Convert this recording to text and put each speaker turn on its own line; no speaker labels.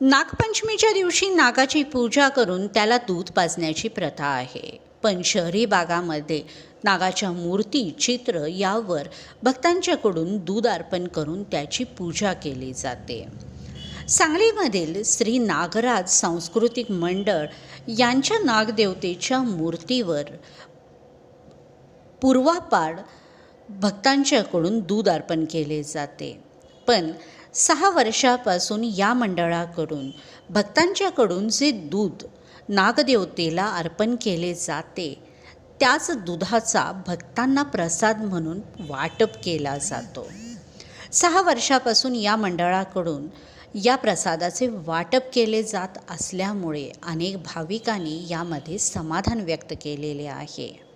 नागपंचमीच्या दिवशी नागाची पूजा करून त्याला दूध पाजण्याची प्रथा आहे. पण शहरी भागामध्ये नागाच्या मूर्ती चित्र यावर भक्तांच्याकडून दूध अर्पण करून त्याची पूजा केली जाते. सांगलीमधील श्री नागराज सांस्कृतिक मंडळ यांच्या नागदेवतेच्या मूर्तीवर पूर्वापाड भक्तांच्याकडून दूध अर्पण केले जाते. पण सहा वर्षापासून या मंडळाकडून भक्तांच्याकडून जे दूध नागदेवतेला अर्पण केले जाते त्याच दुधाचा भक्तांना प्रसाद म्हणून वाटप केला जातो. सहा वर्षापासून या मंडळाकडून या प्रसादाचे वाटप केले जात असल्यामुळे अनेक भाविकांनी यामध्ये समाधान व्यक्त केलेले आहे.